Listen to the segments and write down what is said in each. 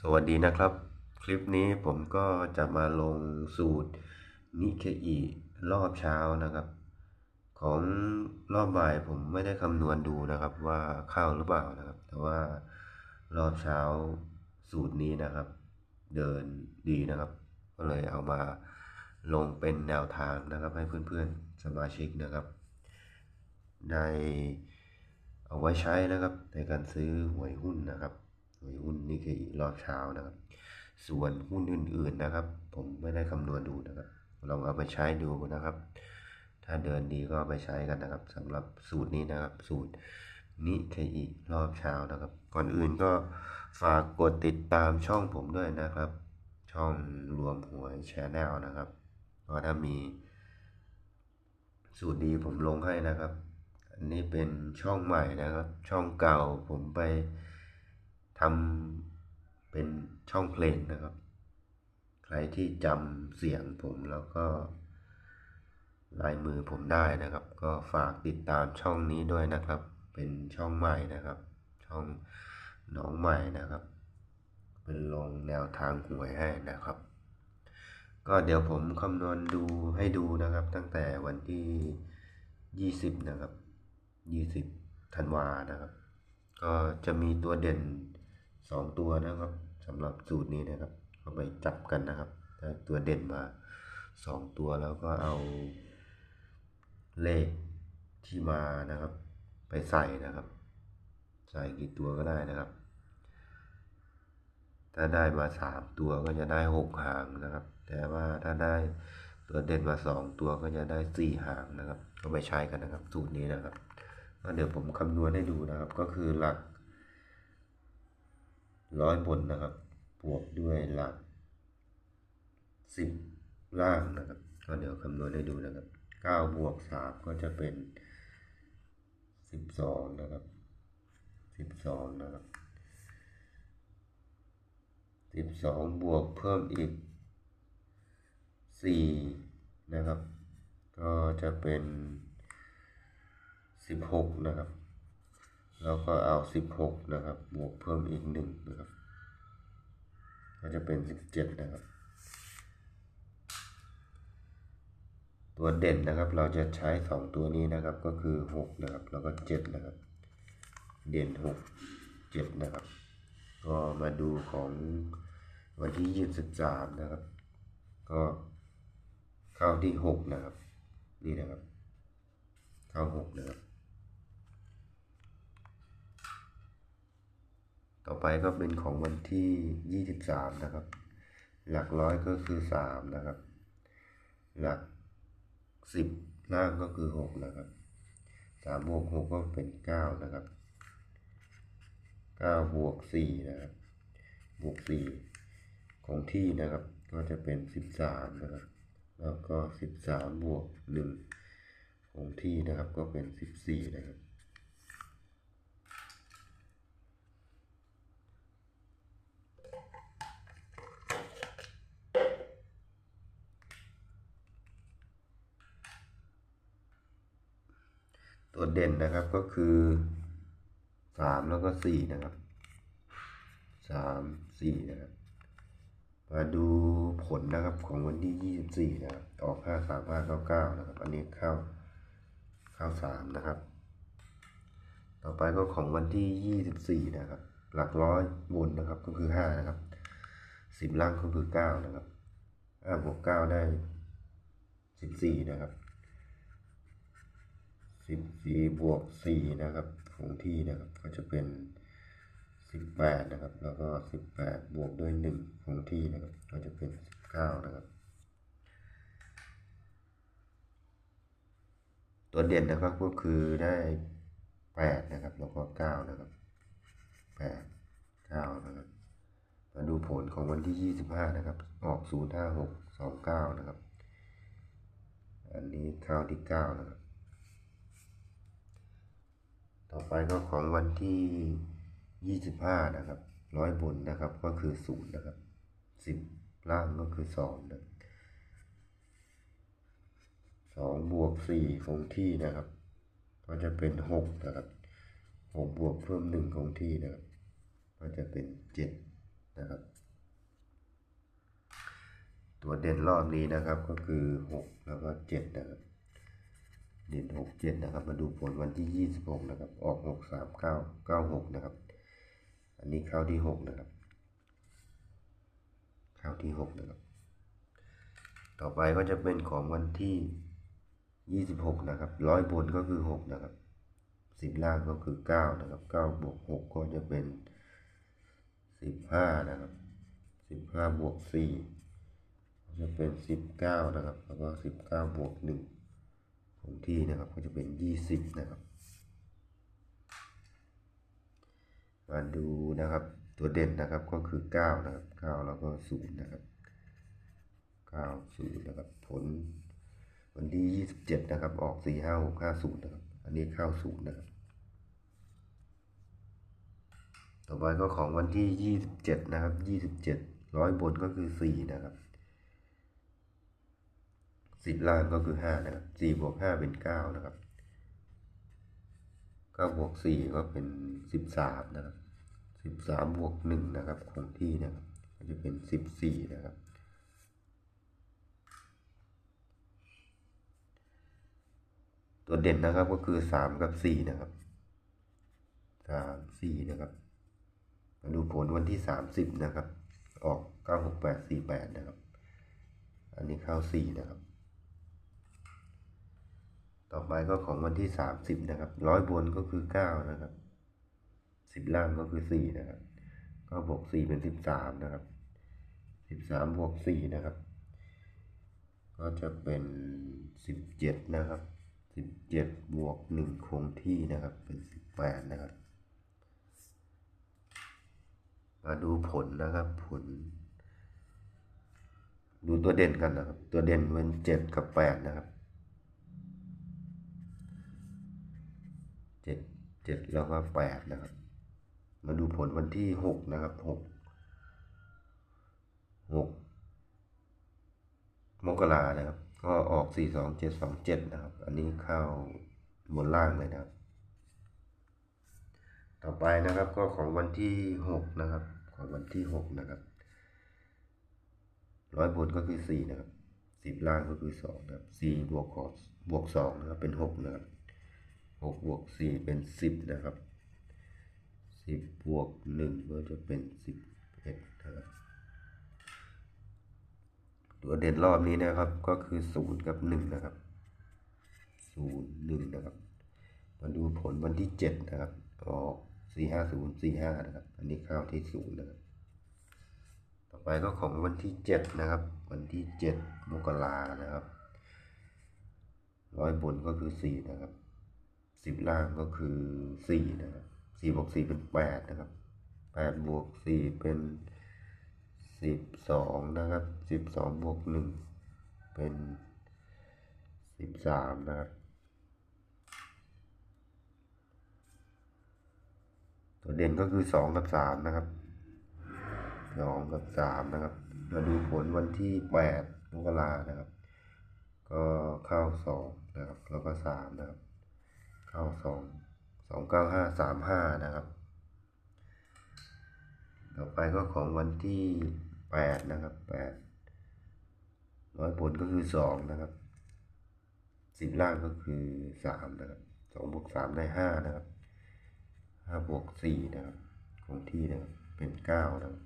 สวัสดีนะครับ คลิปนี้ผมก็จะมาลงสูตรนิเคอีรอบเช้านะครับ ของรอบบ่ายผมไม่ได้คำนวณดูนะครับว่าเข้าหรือเปล่านะครับ แต่ว่ารอบเช้าสูตรนี้นะครับ เดินดีนะครับ ก็เลยเอามาลงเป็นแนวทางนะครับ ให้เพื่อนๆสมาชิกนะครับได้เอาไว้ใช้นะครับในการซื้อหวยหุ้นนะครับ ยหุ้นนี่คือรอบเช้านะครับ ส่วนหุ้นอื่นๆนะครับ ผมไม่ได้คำนวณดูนะครับ ลองเอาไปใช้ดูนะครับ ถ้าเดินดีก็เอาไปใช้กันนะครับสำหรับสูตรนี้นะครับ สูตรนิเคอีรอบเช้านะครับ ก่อนอื่นก็ฝากกดติดตามช่องผมด้วยนะครับ ช่องรวมหวยแชนแนลนะครับก็ถ้ามี สูตรดีผมลงให้นะครับ อันนี้เป็นช่องใหม่นะครับ ช่องเก่าผมไป ทำเป็นช่องเพลงนะครับ ใครที่จำเสียงผมแล้วก็ลายมือผมได้นะครับ ก็ฝากติดตามช่องนี้ด้วยนะครับ เป็นช่องใหม่นะครับ ช่องน้องใหม่นะครับ เป็นลงแนวทางหวยให้นะครับ ก็เดี๋ยวผมคำนวณดูให้ดูนะครับ ตั้งแต่วันที่ 20 นะครับ 20ธันวานะครับ ก็จะมีตัวเด่น 2 ตัวนะครับสำหรับสูตรนี้นะครับก็ไปจับกันนะครับตัวเด่นมา 2 ตัวแล้วก็เอาเลขที่มานะครับ ไปใส่นะครับ ใส่กี่ตัวก็ได้นะครับ ถ้าได้มาสามตัวก็จะได้หกหางนะครับ แต่ว่าถ้าได้ตัวเด่นมาสองตัวก็จะได้สี่หางนะครับก็ไปใช้กันนะครับ สูตรนี้นะครับก็เดี๋ยวผมคำนวณให้ดูนะครับ ก็คือหลัก ร้อยบนนะครับ บวกด้วยหลักสิบล่างนะครับ ก็เดี๋ยวคำนวณให้ดูนะครับเก้าบวกสามก็จะเป็นสิบสองนะครับสิบสองนะครับสิบสองบวกเพิ่มอีกสี่นะครับ ก็จะเป็นสิบหกนะครับ แล้วก็เอาสิบหกนะครับ บวกเพิ่มอีกหนึ่งนะครับ ก็จะเป็นสิบเจ็ดนะครับ ตัวเด่นนะครับ เราจะใช้สองตัวนี้นะครับ ก็คือหกนะครับ แล้วก็เจ็ดนะครับ เด่นหกเจ็ดนะครับ ก็มาดูของวันที่ยี่สิบสามนะครับ ก็เข้าที่หกนะครับ นี่นะครับ เข้าหกนะครับ ต่อไปก็เป็นของวันที่ยี่สิบสามนะครับ หลักร้อยก็คือสามนะครับ หลักสิบล่างก็คือหกนะครับสามบวกหกก็เป็นเก้านะครับเก้าบวกสี่นะครับ บวกสี่คงที่นะครับ ก็จะเป็นสิบสามนะครับ แล้วก็สิบสามบวกหนึ่งคงที่นะครับก็เป็นสิบสี่นะครับ ตัวเด่นนะครับก็คือสามแล้วก็สี่นะครับสามสี่นะครับ มาดูผลนะครับของวันที่ยี่สิบสี่นะครับออกห้าสามห้าเก้าเก้านะครับ อันนี้เข้าเข้าสามนะครับ ต่อไปก็ของวันที่ยี่สิบสี่นะครับ หลักร้อยบนนะครับก็คือห้านะครับสิบล่างก็คือเก้านะครับห้าบวกเก้าได้สิบสี่นะครับ สิบสี่บวกสี่นะครับคงที่นะครับก็จะเป็นสิบแปดนะครับ แล้วก็สิบแปดบวกด้วยหนึ่งคงที่นะครับ ก็จะเป็นสิบเก้านะครับ ตัวเด่นนะครับก็คือได้แปดนะครับ แล้วก็เก้านะครับแปดเก้านะครับมาดูผลของวันที่ยี่สิบห้านะครับ ออกศูนย์ห้าหกสองเก้านะครับ อันนี้เข้าที่เก้านะครับ ต่อไปก็ของวันที่ยี่สิบห้านะครับร้อยบนนะครับก็คือศูนย์นะครับสิบล่างก็คือสองนะสองบวกสี่คงที่นะครับ ก็จะเป็นหกนะครับหกบวกเพิ่มหนึ่งคงที่นะครับ ก็จะเป็นเจ็ดนะครับ ตัวเด่นรอบนี้นะครับก็คือหกแล้วก็เจ็ดนะครับ เด่นหกเจ็ดนะครับ มาดูผลวันที่ยี่สิบหกนะครับ ออกหกสามเก้าเก้าหกนะครับ อันนี้เข้าที่หกนะครับ เข้าที่หกนะครับ ต่อไปก็จะเป็นของวันที่ยี่สิบหกนะครับร้อยบนก็คือหกนะครับสิบล่างก็คือเก้านะครับเก้าบวกหกก็จะเป็นสิบห้านะครับสิบห้าบวกสี่จะเป็นสิบเก้านะครับ แล้วก็สิบเก้าบวกหนึ่ง คงที่นะครับก็จะเป็นยี่สิบนะครับ มาดูนะครับตัวเด่นนะครับก็คือเก้านะครับเก้าแล้วก็ศูนย์นะครับเก้าศูนย์นะครับผลวันที่ยี่สิบเจ็ดนะครับ ออกสี่ห้าหกห้าศูนย์นะครับ อันนี้เข้าศูนย์นะครับ ต่อไปก็ของวันที่ยี่สิบเจ็ดนะครับยี่สิบเจ็ดร้อยบนก็คือสี่นะครับ สิบล่างก็คือห้านะครับสี่บวกห้าเป็นเก้านะครับเก้าบวกสี่ก็เป็นสิบสามนะครับสิบสามบวกหนึ่งนะครับคงที่นะครับก็จะเป็นสิบสี่นะครับตัวเด่นนะครับก็คือสามกับสี่นะครับสามสี่นะครับมาดูผลวันที่สามสิบนะครับ ออกเก้าหกแปดสี่แปดนะครับ อันนี้เข้าสี่นะครับ ต่อไปก็ของวันที่สามสิบนะครับร้อยบนก็คือเก้านะครับสิบล่างก็คือสี่นะครับ ก็บวกสี่เป็นสิบสามนะครับสิบสามบวกสี่นะครับ ก็จะเป็นสิบเจ็ดนะครับสิบเจ็ดบวกหนึ่งคงที่นะครับ เป็นสิบแปดนะครับ มาดูผลนะครับผล ดูตัวเด่นกันนะครับ ตัวเด่นเป็นเจ็ดกับแปดนะครับ เจ็ดเจ็ดแล้วก็แปดนะครับ มาดูผลวันที่หกนะครับหกหกมกรานะครับ ก็ออกสี่สองเจ็ดสองเจ็ดนะครับ อันนี้เข้าบนล่างเลยนะครับ ต่อไปนะครับก็ของวันที่หกนะครับ ของวันที่หกนะครับร้อยบนก็คือสี่นะครับสิบล่างก็คือสองนะครับสี่บวกขอบวกสองนะครับเป็นหกนะครับ หกบวกสี่เป็นสิบนะครับสิบบวกหนึ่งก็จะเป็นสิบเอ็ดนะครับตัวเด่นรอบนี้นะครับก็คือศูนย์กับหนึ่งนะครับศูนย์หนึ่งนะครับ มาดูผลวันที่เจ็ดนะครับ ออกสี่ห้าศูนย์สี่ห้านะครับ อันนี้ข้าวที่ศูนย์นะครับ ต่อไปก็ของวันที่เจ็ดนะครับ วันที่เจ็ดมกรานะครับร้อยบนก็คือสี่นะครับ สิบล่างก็คือสี่นะครับสี่บวกสี่เป็นแปดนะครับแปดบวกสี่เป็นสิบสองนะครับสิบสองบวกหนึ่งเป็นสิบสามนะครับตัวเด่นก็คือสองกับสามนะครับสองกับสามนะครับมาดูผลวันที่แปดมกรานะครับ ก็เข้าสองนะครับ แล้วก็สามนะครับ เข้าสองสองเก้าห้าสามห้านะครับ ต่อไปก็ของวันที่แปดนะครับแปดร้อยผลก็คือสองนะครับสิบล่างก็คือสามนะครับสองบวกสามได้ห้านะครับห้าบวกสี่นะครับคงที่นะครับเป็นเก้านะครับ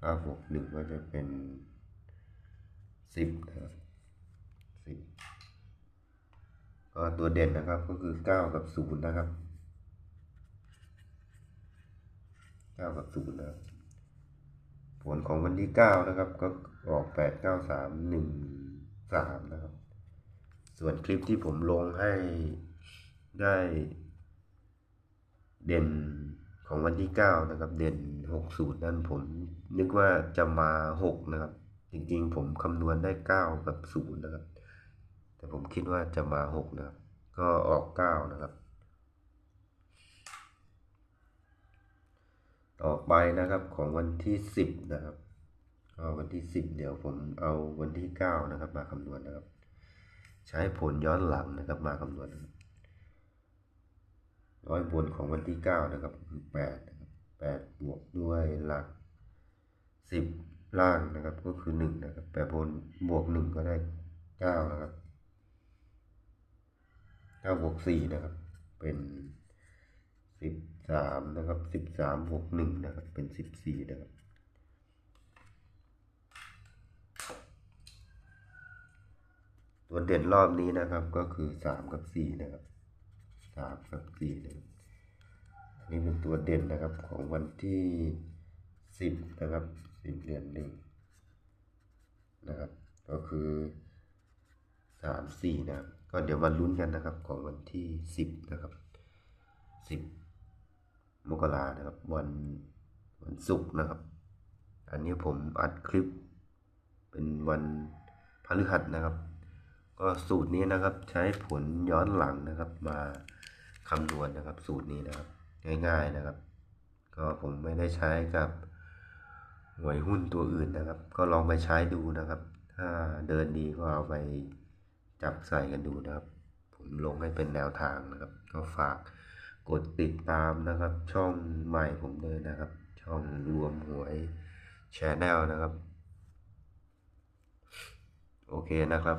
เก้าบวกหนึ่งก็จะเป็นสิบนะครับสิบ ก็ตัวเด่นนะครับก็คือเก้ากับศูนย์นะครับเก้ากับศูนย์นะครับ ผลของวันที่เก้านะครับ ก็ออกแปดเก้าสามหนึ่งสามนะครับ ส่วนคลิปที่ผมลงให้ได้เด่นของวันที่เก้านะครับ เด่นหกศูนย์นั้นผมนึกว่าจะมาหกนะครับ จริงๆ ผมคำนวณได้เก้ากับศูนย์นะครับ แต่ผมคิดว่าจะมาหกนะครับ ก็ออกเก้านะครับ ต่อไปนะครับของวันที่สิบนะครับก็วันที่สิบเดี๋ยวผมเอาวันที่เก้านะครับ มาคำนวณนะครับ ใช้ผลย้อนหลังนะครับมาคำนวณนะครับร้อยบนของวันที่เก้านะครับคือแปดนะครับแปดบวกด้วยหลักสิบล่างนะครับก็คือหนึ่งนะครับแปดบนบวกหนึ่งก็ได้เก้านะครับ เก้าบวกสี่นะครับ เป็นสิบสามนะครับสิบสามบวกหนึ่งนะครับ เป็นสิบสี่นะครับตัวเด่นรอบนี้นะครับก็คือสามกับสี่นะครับสามกับสี่นะครับอันนี้เป็นตัวเด่นนะครับของวันที่สิบนะครับสิบเดือนหนึ่งนะครับ ก็คือสามสี่นะครับ ก็เดี๋ยวมาลุ้นกันนะครับของวันที่สิบนะครับสิบมกรานะครับ วันวันศุกร์นะครับ อันนี้ผมอัดคลิป เป็นวันพฤหัสนะครับ ก็สูตรนี้นะครับใช้ผลย้อนหลังนะครับ มาคำนวณนะครับ สูตรนี้นะครับ ง่ายๆนะครับ ก็ผมไม่ได้ใช้กับหวยหุ้นตัวอื่นนะครับ ก็ลองไปใช้ดูนะครับ ถ้าเดินดีก็เอาไป จับใส่กันดูนะครับ ผมลงให้เป็นแนวทางนะครับ ก็ฝากกดติดตามนะครับ ช่องใหม่ผมเลยนะครับ ช่องรวมหวยแชนแนลนะครับ โอเคนะครับ